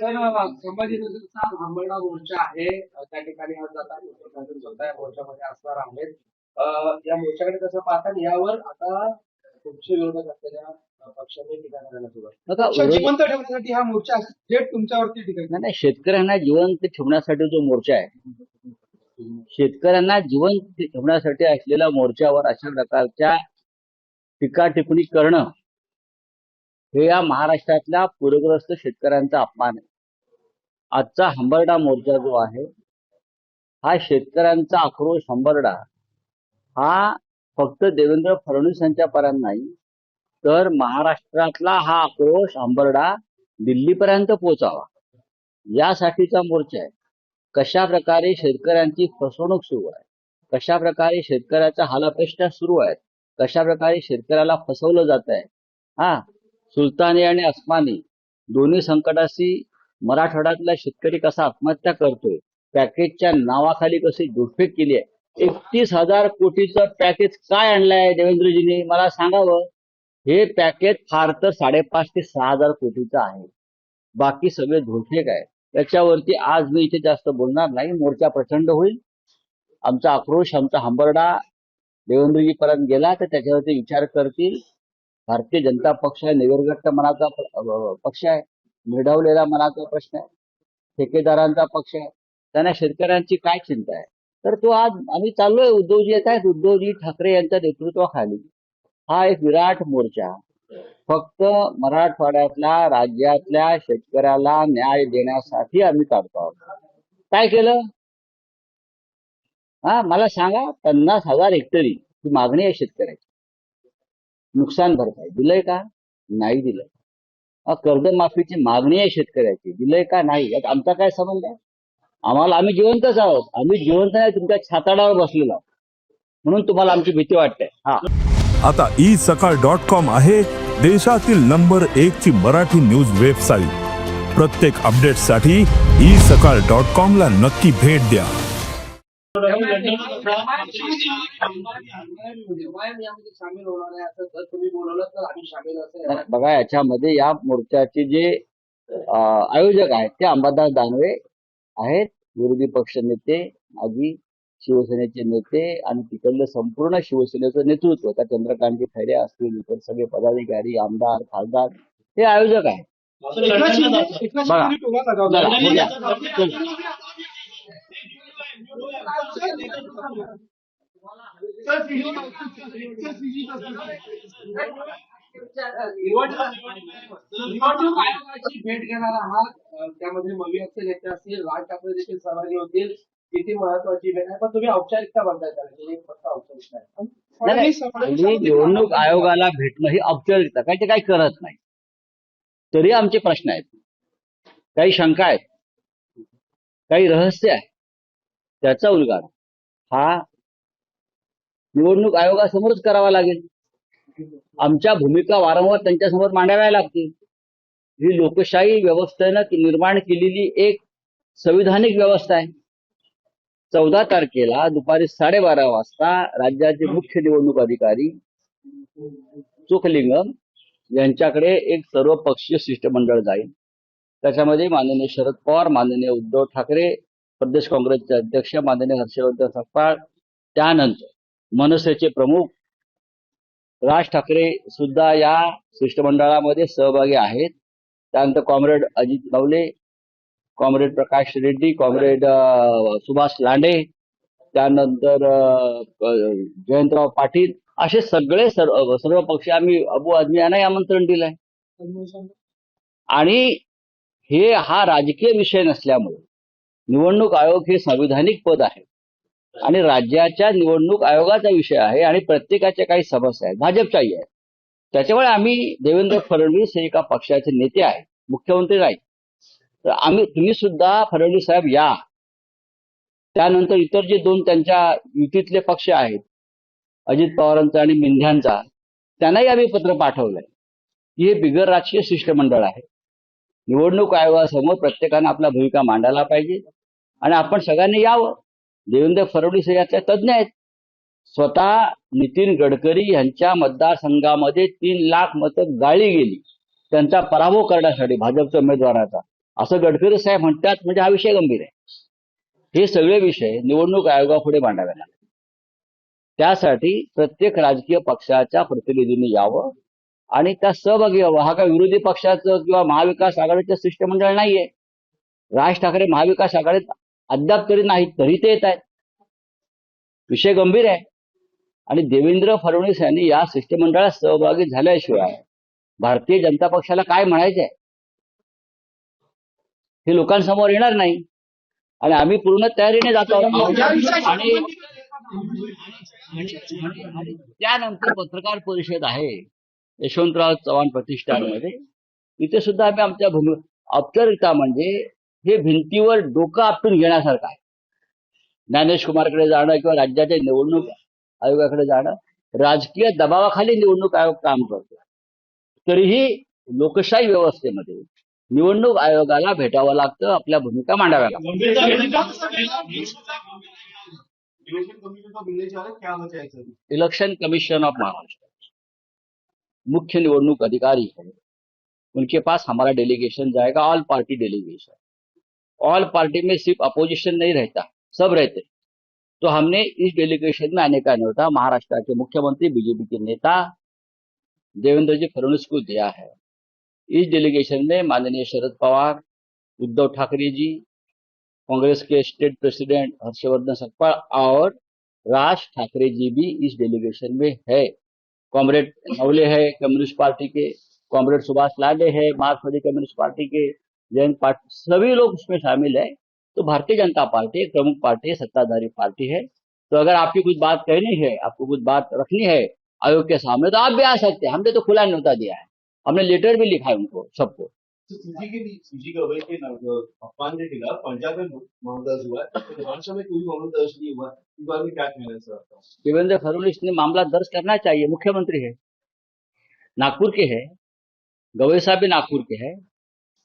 Sir संभाजीनगरचा आंबर्डा मोर्चा आहे. त्या ठिकाणी आज जाता मोर्चामध्ये असणार आहेत. या मोर्चाकडे कसं पाहतात यावर आता तुमचे विरोधक असलेल्या आता जिवंत ठेवण्यासाठी हा मोर्चा थेट तुमच्यावरती टीका नाही नाही, शेतकऱ्यांना जिवंत ठेवण्यासाठी जो मोर्चा आहे शेतकऱ्यांना जिवंत ठेवण्यासाठी असलेल्या मोर्चावर अशा प्रकारच्या टीका टिप्पणी करणं हे या महाराष्ट्रातल्या पूरग्रस्त शेतकऱ्यांचा अपमान आहे. आजचा हंबरडा मोर्चा जो आहे हा शेतकऱ्यांचा आक्रोश हंबरडा. हा फक्त देवेंद्र फडणवीस यांच्यापर्यंत नाही तर महाराष्ट्रातला हा आक्रोश हंबरडा दिल्लीपर्यंत पोहोचावा. यासाठीचा मोर्चा आहे. कशा प्रकारे शेतकऱ्यांची फसवणूक सुरू आहे कशा प्रकारे शेतकऱ्याचा हालापेष्टा सुरू आहे कशा प्रकारे शेतकऱ्याला फसवलं जात आहे. हा सुलतानी आणि अस्मानी दोन्ही संकटाशी मराठवाड्यातला शेतकरी कसा आत्महत्या करतोय पॅकेजच्या नावाखाली कशी दुर्फेक केली आहे एकतीस हजार कोटीचं पॅकेज काय आणलंय देवेंद्रजींनी मला सांगावं? हे पॅकेज फार तर साडेपाच ते सहा हजार कोटीचं आहे. बाकी सगळे धोफेक आहे त्याच्यावरती आज मी इथे जास्त बोलणार नाही मोर्चा प्रचंड होईल. आमचा आक्रोश आमचा हंबरडा देवेंद्रजी पर्यंत गेला तर त्याच्यावरती विचार करतील. भारतीय जनता पक्ष आहे निवर्गट्ट मनाचा पक्ष आहे. मिळवलेला मनाचा प्रश्न आहे. ठेकेदारांचा पक्ष आहे. त्यांना शेतकऱ्यांची काय चिंता आहे? तर तो आज आम्ही चाललोय उद्धवजी येत आहेत. उद्धवजी ठाकरे यांच्या नेतृत्वाखाली हा एक विराट मोर्चा. फक्त मराठवाड्यातल्या राज्यातल्या शेतकऱ्याला न्याय देण्यासाठी आम्ही काढतो आहोत. काय केलं? हा मला सांगा पन्नास हजार हेक्टरी ही मागणी आहे शेतकऱ्याची. नुकसान भरपाई दिलंय का? नाही दिलंय. कर्जमाफीची मागणी आहे शेतकऱ्याची. दिलंय का नाही? यात आमचा काय संबंध आहे? आम्हाला आम्ही जिवंतच आहोत. आम्ही जिवंत नाही तुमच्या छाताडावर बसलेलो आहोत. म्हणून तुम्हाला आमची भीती वाटते. हा. आता ई सकाळ डॉट कॉम आहे देशातील नंबर एक ची मराठी न्यूज वेबसाईट. प्रत्येक अपडेटसाठी ई सकाळ डॉट कॉम ला नक्की भेट द्या. बघा याच्यामध्ये या मोर्चाचे जे आयोजक आहेत ते अंबादास दानवे आहेत विरोधी पक्ष नेते माजी शिवसेनेचे नेते आणि तिकडलं संपूर्ण शिवसेनेचं नेतृत्व त्या चंद्रकांतजी खैरे असतील इतर सगळे पदाधिकारी आमदार खासदार हे आयोजक आहेत. बघा. भेट घेणार आहात त्यामध्ये मवी मवियाचे नेते असतील राज ठाकरे देखील सहभागी होतील किती महत्वाची भेट आहे पण तुम्ही औपचारिकता बघताय त्याला फक्त औपचारिकता आहे निवडणूक आयोगाला भेटणं ही औपचारिकता काय ते काही करत नाही. तरी आमचे प्रश्न आहेत. काही शंका आहेत. काही रहस्य आहे त्याचा उद्गार हा निवडणूक आयोगासमोरच करावा लागेल. आमच्या भूमिका वारंवार त्यांच्यासमोर मांडाव्या लागतील. ही लोकशाही व्यवस्थेनं निर्माण केलेली एक संविधानिक व्यवस्था आहे. चौदा तारखेला दुपारी साडेबारा वाजता राज्याचे मुख्य निवडणूक अधिकारी चोखलिंगम यांच्याकडे एक सर्वपक्षीय शिष्टमंडळ जाईल. त्याच्यामध्ये माननीय शरद पवार माननीय उद्धव ठाकरे प्रदेश काँग्रेसचे अध्यक्ष माननीय हर्षवर्धन सपकाळ त्यानंतर मनसेचे प्रमुख राज ठाकरे सुद्धा या शिष्टमंडळामध्ये सहभागी आहेत. त्यानंतर comrade Ajit Navale comrade Prakash Reddy comrade Subhash Lande त्यानंतर जयंतराव पाटील असे सगळे सर्व सर्व पक्ष आम्ही अबू आदमी यांनाही आमंत्रण दिलंय. आणि हे हा राजकीय विषय नसल्यामुळे निवडणूक आयोग हे संविधानिक पद आहे. आणि राज्याच्या निवडणूक आयोगाचा विषय आहे आणि प्रत्येकाच्या काही समस्या आहेत. भाजपच्याही आहेत. त्याच्यामुळे आम्ही देवेंद्र फडणवीस हे एका पक्षाचे नेते आहेत. मुख्यमंत्री नाही. तर आम्ही तुम्ही सुद्धा फडणवीस साहेब या. त्यानंतर इतर जे दोन त्यांच्या युतीतले पक्ष आहेत अजित पवारांचा आणि मिंध्यांचा त्यांनाही आम्ही पत्र पाठवलंय. की हे बिगर राजकीय शिष्टमंडळ आहे. निवडणूक आयोगासमोर प्रत्येकानं आपल्या भूमिका मांडायला पाहिजे. आणि आपण सगळ्यांनी यावं. देवेंद्र फडणवीस यातल्या तज्ज्ञ आहेत. स्वतः नितीन गडकरी यांच्या मतदारसंघामध्ये तीन लाख मतं गाळली गेली. त्यांचा पराभव करण्यासाठी भाजपच्या उमेदवाराचा असं गडकरी साहेब म्हणतात म्हणजे हा विषय गंभीर आहे. हे सगळे विषय निवडणूक आयोगापुढे मांडावे लागले त्यासाठी प्रत्येक राजकीय पक्षाच्या प्रतिनिधींनी यावं. आणि त्या सहभागी व्हावं. हा काय विरोधी पक्षाचं किंवा महाविकास आघाडीचं शिष्टमंडळ नाहीये. राज ठाकरे महाविकास आघाडीत अद्याप तरी नाहीत तरी ते येत आहेत. विषय गंभीर आहे. आणि देवेंद्र फडणवीस यांनी या शिष्टमंडळात सहभागी झाल्याशिवाय भारतीय जनता पक्षाला काय म्हणायचंय? हे लोकांसमोर येणार नाही. आणि आम्ही पूर्ण तयारीने जातो. आणि आणि त्यानंतर पत्रकार परिषद आहे. यशवंतराव चव्हाण प्रतिष्ठानमध्ये. इथे सुद्धा आम्ही आमच्या भूमी औपचारिकता म्हणजे हे भिंतीवर डोकं आपटून घेण्यासारखं आहे. ज्ञानेश कुमारकडे जाणं किंवा राज्याच्या निवडणूक आयोगाकडे जाणं राजकीय दबावाखाली निवडणूक आयोग काम करतो. तरीही लोकशाही व्यवस्थेमध्ये निवडणूक आयोगाला भेटावं लागतं आपल्या भूमिका मांडाव्या लागतात. Election commission of Maharashtra. मुख्य निवडणूक अधिकारी. है उनके पास हमारा डेलीगेशन जाएगा all party delegation all party में सिर्फ़ अपोजिशन नहीं रहता, सब रहते। तो हमने इस डेलीगेशन में आने का न्योता महाराष्ट्र के मुख्यमंत्री, बीजेपी के नेता देवेंद्र जी फडणवीस को दिया है। इस डेलीगेशन में माननीय शरद पवार, उद्धव ठाकरे जी, कांग्रेस के स्टेट प्रेसिडेंट हर्षवर्धन सकपाल और राज ठाकरे जी भी इस डेलीगेशन में है। कॉमरेड नवले है, कम्युनिस्ट पार्टी के, कॉमरेड सुभाष लाडे है, मार्क्सवादी कम्युनिस्ट पार्टी के जैन पार्टी सभी लोग उसमें शामिल है। तो भारतीय जनता पार्टी एक प्रमुख पार्टी है सत्ताधारी पार्टी है। तो अगर आपकी कुछ बात कहनी है आपको कुछ बात रखनी है आयोग के सामने तो आप भी आ सकते हैं। हमने तो खुला न्योता दिया है। हमने लेटर भी लिखा है उनको सबको। देवेंद्र फडणवीस ने मामला दर्ज करना चाहिए। मुख्यमंत्री है नागपुर के है। गवई साहब भी नागपुर के है।